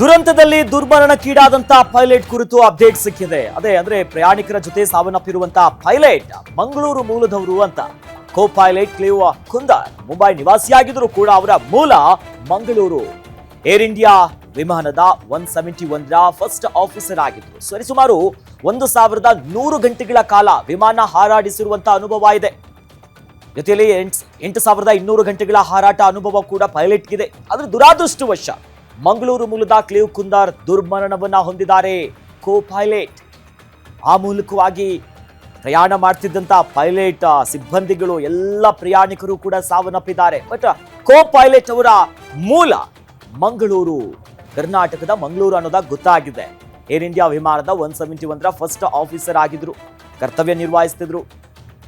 ದುರಂತದಲ್ಲಿ ದುರ್ಮರಣಕ್ಕೀಡಾದಂತಹ ಪೈಲಟ್ ಕುರಿತು ಅಪ್ಡೇಟ್ ಸಿಕ್ಕಿದೆ. ಅದೇ, ಅಂದ್ರೆ ಪ್ರಯಾಣಿಕರ ಜೊತೆ ಸಾವನ್ನಪ್ಪಿರುವಂತಹ ಪೈಲಟ್ ಮಂಗಳೂರು ಮೂಲದವರು ಅಂತ. Co pilot Clive Kunder Mumbai ನಿವಾಸಿಯಾಗಿದ್ದರೂ ಕೂಡ ಅವರ ಮೂಲ ಮಂಗಳೂರು. ಏರ್ ಇಂಡಿಯಾ ವಿಮಾನದ ಒನ್ ಸೆವೆಂಟಿ ಒಂದರ ಫಸ್ಟ್ ಆಫೀಸರ್ ಆಗಿದ್ರು. ಸರಿಸುಮಾರು ಒಂದು ಸಾವಿರದ ನೂರು ಗಂಟೆಗಳ ಕಾಲ ವಿಮಾನ ಹಾರಾಡಿಸಿರುವಂತಹ ಅನುಭವ ಇದೆ. ಜೊತೆಯಲ್ಲಿ ಎಂಟ್ ಸಾವಿರದ ಇನ್ನೂರು ಗಂಟೆಗಳ ಹಾರಾಟ ಅನುಭವ ಕೂಡ ಪೈಲಟ್ಗಿದೆ. ಆದ್ರೆ ದುರಾದೃಷ್ಟವಶ ಮಂಗಳೂರು ಮೂಲದ ಕ್ಲೇವ್ ಕುಂದಾರ್ ದುರ್ಮರಣವನ್ನ ಹೊಂದಿದ್ದಾರೆ. ಕೋ ಪೈಲಟ್ ಆ ಮೂಲಕವಾಗಿ ಪ್ರಯಾಣ ಮಾಡ್ತಿದ್ದಂಥ ಪೈಲಟ್ ಸಿಬ್ಬಂದಿಗಳು ಎಲ್ಲ ಪ್ರಯಾಣಿಕರು ಕೂಡ ಸಾವನ್ನಪ್ಪಿದ್ದಾರೆ. ಬಟ್ ಕೋ ಪೈಲಟ್ ಅವರ ಮೂಲ ಮಂಗಳೂರು, ಕರ್ನಾಟಕದ ಮಂಗಳೂರು ಅನ್ನೋದಾಗ ಗೊತ್ತಾಗಿದೆ. ಏರ್ ಇಂಡಿಯಾ ವಿಮಾನದ ಒನ್ ಸೆವೆಂಟಿ ಒಂದರ ಫಸ್ಟ್ ಆಫೀಸರ್ ಆಗಿದ್ರು. ಕರ್ತವ್ಯ ನಿರ್ವಹಿಸ್ತಿದ್ರು.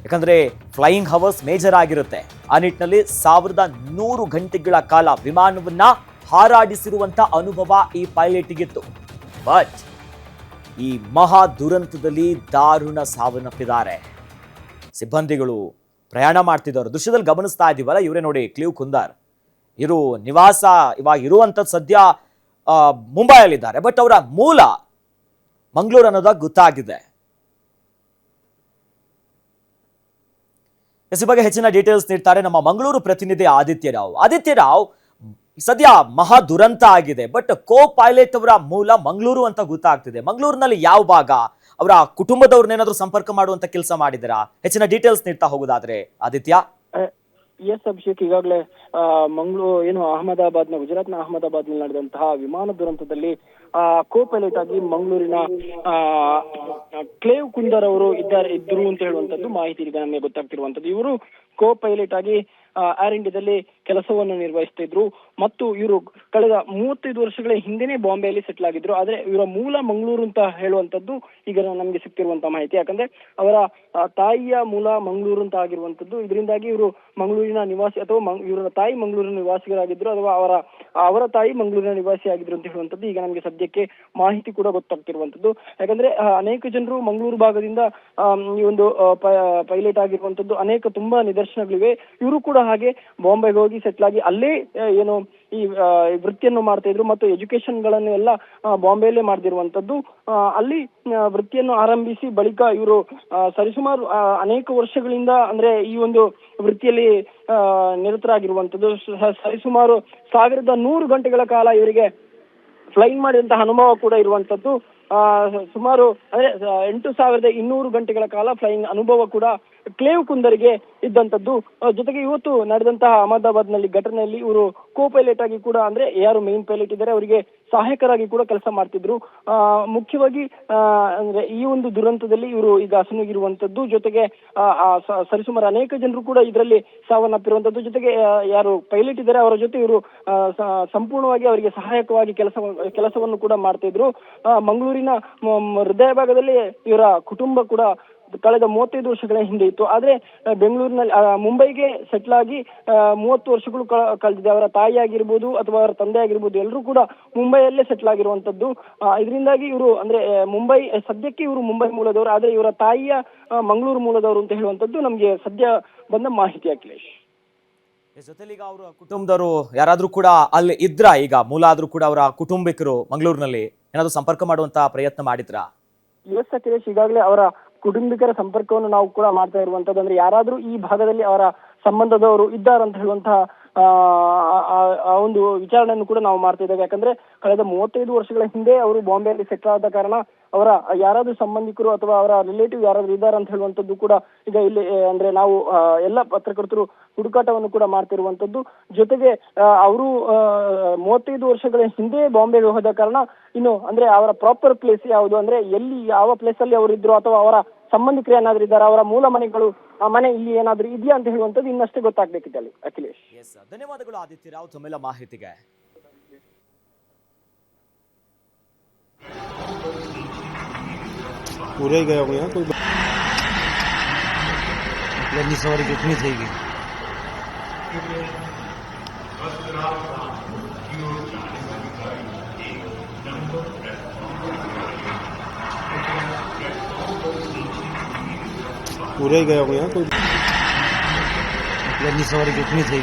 ಯಾಕಂದರೆ ಫ್ಲೈಯಿಂಗ್ ಹವರ್ಸ್ ಮೇಜರ್ ಆಗಿರುತ್ತೆ. ಆ ನಿಟ್ಟಿನಲ್ಲಿ ಸಾವಿರದ ನೂರು ಗಂಟೆಗಳ ಕಾಲ ವಿಮಾನವನ್ನ ಹಾರಾಡಿಸಿರುವಂತ ಅನುಭವ ಈ ಪೈಲಟ್ಗಿತ್ತು. ಬಟ್ ಈ ಮಹಾ ದುರಂತದಲ್ಲಿ ದಾರುಣ ಸಾವನ್ನಪ್ಪಿದ್ದಾರೆ. ಸಿಬ್ಬಂದಿಗಳು ಪ್ರಯಾಣ ಮಾಡ್ತಿದ್ದವರು. ದೃಶ್ಯದಲ್ಲಿ ಗಮನಿಸ್ತಾ ಇದ್ದೀವಲ್ಲ, ಇವರೇ ನೋಡಿ ಕ್ಲೀವ್ ಕುಂದಾರ್. ಇರು, ನಿವಾಸ ಇವಾಗ ಇರುವಂಥದ್ದು ಸದ್ಯ ಮುಂಬೈಯಲ್ಲಿದ್ದಾರೆ. ಬಟ್ ಅವರ ಮೂಲ ಮಂಗಳೂರು ಅನ್ನೋದಾಗ ಗೊತ್ತಾಗಿದೆ. ಎಸ್ ಬಗ್ಗೆ ಹೆಚ್ಚಿನ ಡೀಟೇಲ್ಸ್ ನೀಡ್ತಾರೆ ನಮ್ಮ ಮಂಗಳೂರು ಪ್ರತಿನಿಧಿ ಆದಿತ್ಯ ರಾವ್. ಆದಿತ್ಯ ರಾವ್ ಸದ್ಯ ಮಹಾ ದುರಂತ ಆಗಿದೆ ಬಟ್ ಕೋ ಪೈಲಟ್ ಅವರ ಮೂಲ ಮಂಗಳೂರು ಅಂತ ಗೊತ್ತಾಗ್ತಿದೆ. ಮಂಗಳೂರಿನಲ್ಲಿ ಯಾವ ಭಾಗ? ಅವರ ಕುಟುಂಬದವ್ರನ್ನೇನಾದ್ರೂ ಸಂಪರ್ಕ ಮಾಡುವಂತ ಕೆಲಸ ಮಾಡಿದಿರಾ? ಹೆಚ್ಚಿನ ಡೀಟೇಲ್ಸ್ ನೀಡ್ತಾ ಹೋಗೋದಾದ್ರೆ, ಆದಿತ್ಯ? ಎಸ್ ಅಭಿಷೇಕ್, ಈಗಾಗಲೇ ಮಂಗಳೂರು, ಏನು ನ ಗುಜರಾತ್ನ ಅಹಮದಾಬಾದ್ನಲ್ಲಿ ನಡೆದಂತಹ ವಿಮಾನ ದುರಂತದಲ್ಲಿ, ಆ ಕೋ ಪೈಲಟ್ ಆಗಿ ಮಂಗಳೂರಿನ ಕ್ಲೇವ್ ಕುಂದರ್ ಅವರು ಇದ್ದಾರೆ, ಇದ್ರು ಅಂತ ಹೇಳುವಂತದ್ದು ಮಾಹಿತಿ ಈಗ ನಮಗೆ ಗೊತ್ತಾಗ್ತಿರುವಂತದ್ದು ಇವರು ಕೋ ಪೈಲಟ್ ಆಗಿ ಏರ್ ಇಂಡಿಯಾದಲ್ಲಿ ಕೆಲಸವನ್ನು ನಿರ್ವಹಿಸ್ತಾ ಮತ್ತು ಇವರು ಕಳೆದ ಮೂವತ್ತೈದು ವರ್ಷಗಳ ಹಿಂದೆನೆ ಬಾಂಬೆಯಲ್ಲಿ ಸೆಟ್ಲ್ ಆಗಿದ್ರು. ಆದ್ರೆ ಇವರ ಮೂಲ ಮಂಗಳೂರು ಅಂತ ಹೇಳುವಂತದ್ದು ಈಗ ನಮಗೆ ಸಿಗ್ತಿರುವಂತಹ ಮಾಹಿತಿ. ಯಾಕಂದ್ರೆ ಅವರ ತಾಯಿಯ ಮೂಲ ಮಂಗಳೂರು ಅಂತ ಆಗಿರುವಂತದ್ದು ಇದರಿಂದಾಗಿ ಇವರು ಮಂಗಳೂರಿನ ನಿವಾಸಿ ಅಥವಾ ಇವರ ತಾಯಿ ಮಂಗಳೂರಿನ ನಿವಾಸಿಗಳಾಗಿದ್ರು ಅಥವಾ ಅವರ ಅವರ ತಾಯಿ ಮಂಗಳೂರಿನ ನಿವಾಸಿ ಆಗಿದ್ರು ಅಂತ ಹೇಳುವಂತದ್ದು ಈಗ ನಮಗೆ ಸದ್ಯಕ್ಕೆ ಮಾಹಿತಿ ಕೂಡ ಗೊತ್ತಾಗ್ತಿರುವಂತದ್ದು ಯಾಕಂದ್ರೆ ಅನೇಕ ಜನರು ಮಂಗಳೂರು ಭಾಗದಿಂದ ಈ ಒಂದು ಪೈಲಟ್ ಆಗಿರುವಂತದ್ದು ಅನೇಕ ತುಂಬಾ ನಿದರ್ಶನಗಳಿವೆ. ಇವರು ಕೂಡ ಹಾಗೆ ಬಾಂಬೆಗೆ ಹೋಗಿ ಸೆಟ್ಲ್ ಆಗಿ ಅಲ್ಲೇ ಏನು ಈ ವೃತ್ತಿಯನ್ನು ಮಾಡ್ತಾ ಇದ್ರು ಮತ್ತು ಎಜುಕೇಶನ್ಗಳನ್ನು ಎಲ್ಲ ಬಾಂಬೆಯಲ್ಲೇ ಮಾಡ್ತಿರುವಂತದ್ದು ಅಲ್ಲಿ ವೃತ್ತಿಯನ್ನು ಆರಂಭಿಸಿ ಬಳಿಕ ಇವರು ಸರಿಸುಮಾರು ಅನೇಕ ವರ್ಷಗಳಿಂದ ಅಂದ್ರೆ ಈ ಒಂದು ವೃತ್ತಿಯಲ್ಲಿ ನಿರತರಾಗಿರುವಂತದ್ದು ಸರಿಸುಮಾರು ಸಾವಿರದ ನೂರು ಗಂಟೆಗಳ ಕಾಲ ಇವರಿಗೆ ಫ್ಲೈಂಗ್ ಮಾಡಿದಂತಹ ಅನುಭವ ಕೂಡ ಇರುವಂತದ್ದು ಸುಮಾರು, ಅಂದ್ರೆ ಎಂಟು ಸಾವಿರದ ಇನ್ನೂರು ಗಂಟೆಗಳ ಕಾಲ ಫ್ಲೈಯಿಂಗ್ ಅನುಭವ ಕೂಡ ಕ್ಲೇವ್ ಕುಂದರಿಗೆ ಇದ್ದಂತದ್ದು. ಜೊತೆಗೆ ಇವತ್ತು ನಡೆದಂತಹ ಅಹಮದಾಬಾದ್ನಲ್ಲಿ ಘಟನೆಯಲ್ಲಿ ಇವರು ಕೋ ಪೈಲಟ್ ಆಗಿ ಕೂಡ ಅಂದ್ರೆ, ಯಾರು ಮೇನ್ ಪೈಲಟ್ ಇದ್ದಾರೆ, ಅವರಿಗೆ ಸಹಾಯಕರಾಗಿ ಕೂಡ ಕೆಲಸ ಮಾಡ್ತಿದ್ರು. ಮುಖ್ಯವಾಗಿ ಅಂದ್ರೆ ಈ ಒಂದು ದುರಂತದಲ್ಲಿ ಇವರು ಈಗ ಅಸನಾಗಿರುವಂತದ್ದು ಜೊತೆಗೆ ಸರಿಸುಮಾರು ಅನೇಕ ಜನರು ಕೂಡ ಇದರಲ್ಲಿ ಸಾವನ್ನಪ್ಪಿರುವಂತದ್ದು ಜೊತೆಗೆ ಯಾರು ಪೈಲಟ್ ಇದ್ದಾರೆ ಅವರ ಜೊತೆ ಇವರು ಸಂಪೂರ್ಣವಾಗಿ ಅವರಿಗೆ ಸಹಾಯಕವಾಗಿ ಕೆಲಸ, ಕೆಲಸವನ್ನು ಕೂಡ ಮಾಡ್ತಿದ್ರು. ಮಂಗಳೂರಿನ ಹೃದಯ ಭಾಗದಲ್ಲಿ ಇವರ ಕುಟುಂಬ ಕೂಡ ಕಳೆದ ಮೂವತ್ತೈದು ವರ್ಷಗಳ ಹಿಂದೆ ಇತ್ತು. ಆದ್ರೆ ಬೆಂಗಳೂರಿನಲ್ಲಿ ಮುಂಬೈಗೆ ಸೆಟ್ಲ್ ಆಗಿ ಮೂವತ್ತು ವರ್ಷಗಳು ಕಳೆದಿದೆ. ಅವರ ತಾಯಿ ಆಗಿರ್ಬೋದು ಅಥವಾ ಅವರ ತಂದೆ ಆಗಿರ್ಬೋದು ಎಲ್ಲರೂ ಕೂಡ ಮುಂಬೈಯಲ್ಲೇ ಸೆಟ್ಲ್ ಆಗಿರುವಂತದ್ದು. ಇದರಿಂದಾಗಿ ಇವರು ಅಂದ್ರೆ ಮುಂಬೈ ಸದ್ಯಕ್ಕೆ ಇವರು ಮುಂಬೈ ಮೂಲದವರು ಆದ್ರೆ ಇವರ ತಾಯಿಯ ಮಂಗಳೂರು ಮೂಲದವರು ಅಂತ ಹೇಳುವಂತದ್ದು ನಮ್ಗೆ ಸದ್ಯ ಬಂದ ಮಾಹಿತಿ ಅಖಿಲೇಶ್. ಜೊತೆಲಿ ಈಗ ಅವರ ಕುಟುಂಬದವರು ಯಾರಾದ್ರೂ ಕೂಡ ಅಲ್ಲಿ ಇದ್ರ ಈಗ ಮೂಲ ಆದ್ರೂ ಕೂಡ ಅವರ ಕುಟುಂಬಿಕರು ಮಂಗಳೂರಿನಲ್ಲಿ ಏನಾದ್ರು ಸಂಪರ್ಕ ಮಾಡುವಂತ ಪ್ರಯತ್ನ ಮಾಡಿದ್ರಾ? ಎಸ್ ಅಖಿಲೇಶ್ ಈಗಾಗಲೇ ಅವರ ಕುಟುಂಬಿಕರ ಸಂಪರ್ಕವನ್ನು ನಾವು ಕೂಡ ಮಾಡ್ತಾ ಇರುವಂತದ್ದು ಅಂದ್ರೆ ಯಾರಾದ್ರೂ ಈ ಭಾಗದಲ್ಲಿ ಅವರ ಸಂಬಂಧದವರು ಇದ್ದಾರಂತ ಹೇಳುವಂತಹ ಆ, ಒಂದು ವಿಚಾರಣೆಯನ್ನು ಕೂಡ ನಾವು ಮಾಡ್ತಾ ಇದ್ದೇವೆ. ಯಾಕಂದ್ರೆ ಕಳೆದ ಮೂವತ್ತೈದು ವರ್ಷಗಳ ಹಿಂದೆ ಅವರು ಬಾಂಬೆಯಲ್ಲಿ ಸೆಟ್ಲ್ ಆದ ಕಾರಣ ಅವರ ಯಾರಾದ್ರೂ ಸಂಬಂಧಿಕರು ಅಥವಾ ಅವರ ರಿಲೇಟಿವ್ ಯಾರಾದ್ರೂ ಇದ್ದಾರೆ ಅಂತ ಹೇಳುವಂತದ್ದು ಕೂಡ ಈಗ ಇಲ್ಲಿ ಅಂದ್ರೆ ನಾವು ಎಲ್ಲ ಪತ್ರಕರ್ತರು ಹುಡುಕಾಟವನ್ನು ಕೂಡ ಮಾಡ್ತಿರುವಂತದ್ದು ಜೊತೆಗೆ ಅವರು ಮೂವತ್ತೈದು ವರ್ಷಗಳ ಹಿಂದೆ ಬಾಂಬೆಗೆ ಹೋದ ಕಾರಣ ಇನ್ನು ಅಂದ್ರೆ ಅವರ ಪ್ರಾಪರ್ ಪ್ಲೇಸ್ ಯಾವುದು ಅಂದ್ರೆ ಎಲ್ಲಿ ಯಾವ ಪ್ಲೇಸ್ ಅಲ್ಲಿ ಅವರು ಇದ್ರು ಅಥವಾ ಅವರ ಸಂಬಂಧಿಕರು ಏನಾದ್ರು ಇದ್ದಾರೆ ಅವರ ಮೂಲ ಮನೆಗಳು ಆ ಮನೆ ಇಲ್ಲಿ ಏನಾದ್ರು ಇದೆಯಾ ಅಂತ ಹೇಳುವಂತದ್ದು ಇನ್ನಷ್ಟು ಗೊತ್ತಾಗ್ಬೇಕಿದೆ ಅಲ್ಲಿ ಅಖಿಲೇಶ್. ಎಸ್ ಧನ್ಯವಾದಗಳು ಆದಿತ್ಯ ರಾವ್ ತಮ್ಮೆಲ್ಲ ಮಾಹಿತಿಗೆ. पूरे ही गया हुए हैं कोई लंबी सवारी कितनी थी Thank you. पूरे ही गया हुआ कोई। मतलब लंबी सवारी कितनी थी